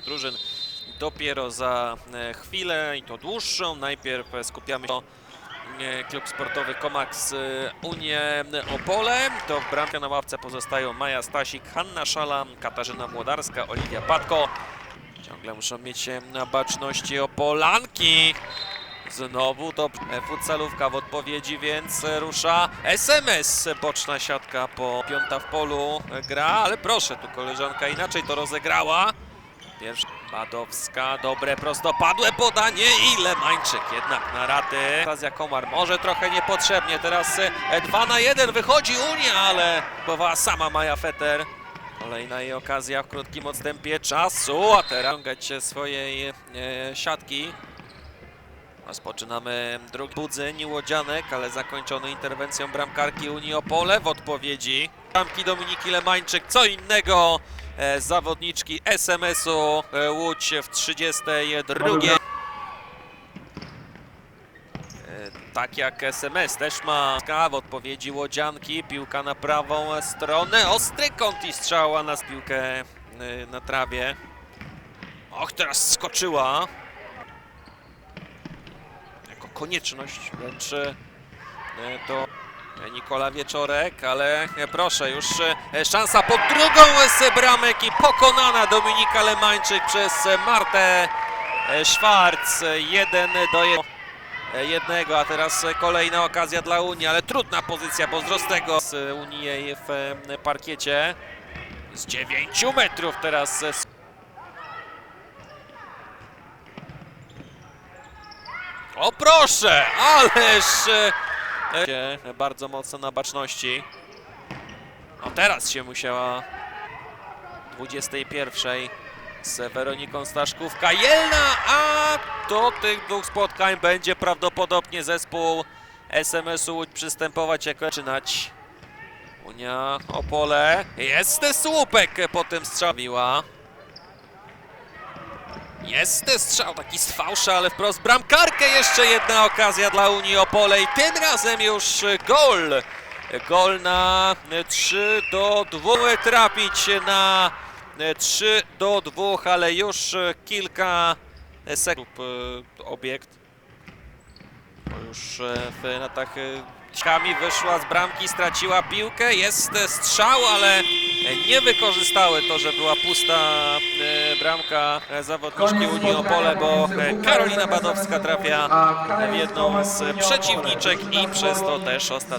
dwóch drużyn dopiero za e, chwilę i to dłuższą. Najpierw skupiamy się e, klub sportowy Komax e, Unię Opole. To w bramce na ławce pozostają Maja Stasik, Hanna Szala, Katarzyna Młodarska, Oliwia Patko. Ciągle muszą mieć na baczności Opolanki. Znowu to futsalówka w odpowiedzi, więc rusza SMS. Boczna siatka po piąta w polu gra, ale proszę, tu koleżanka inaczej to rozegrała. Pierwsza Badowska, dobre prostopadłe podanie i Lemańczyk jednak na raty. Okazja Komar może trochę niepotrzebnie, teraz 2 na 1 wychodzi Unia, ale próbowała sama Maja Feter. Kolejna jej okazja w krótkim odstępie czasu, a teraz ciągać swojej e, siatki. Rozpoczynamy drugi budzeń Łodzianek, ale zakończony interwencją bramkarki Unii Opole w odpowiedzi. Bramki Dominiki Lemańczyk, co innego e, zawodniczki SMS-u e, Łódź w 32. E, Tak jak SMS też ma w odpowiedzi Łodzianki, piłka na prawą stronę, ostry kąt i strzała na piłkę e, na trawie. Och, teraz skoczyła jako konieczność wręcz e, to Nikola Wieczorek, ale e, proszę, już e, szansa pod drugą z bramek i pokonana Dominika Lemańczyk przez e, Martę e, Szwarc. 1 do 1 jednego, a teraz e, kolejna okazja dla Unii, ale trudna pozycja Pozdrostego z e, Unii w e, parkiecie. Z 9 metrów teraz e, O proszę, ależ e, e, bardzo mocno na baczności. No teraz się musiała 21 z Weroniką Staszkówka Jelna, a do tych dwóch spotkań będzie prawdopodobnie zespół SMS-u Łódź przystępować jako zaczynać. Unia Opole, jest słupek po tym strzamiła. Jest strzał taki z fałsza, ale wprost bramkarkę. Jeszcze jedna okazja dla Unii Opole i tym razem już gol. Gol na 3 do 2. Trafić na 3 do 2, ale już kilka sekund obiekt. Już w natach Ciami wyszła z bramki, straciła piłkę, jest strzał, ale nie wykorzystały to, że była pusta e, bramka zawodniczki Unii Opole, bo e, Karolina Badowska trafia w jedną z przeciwniczek i przez to też ostatecznie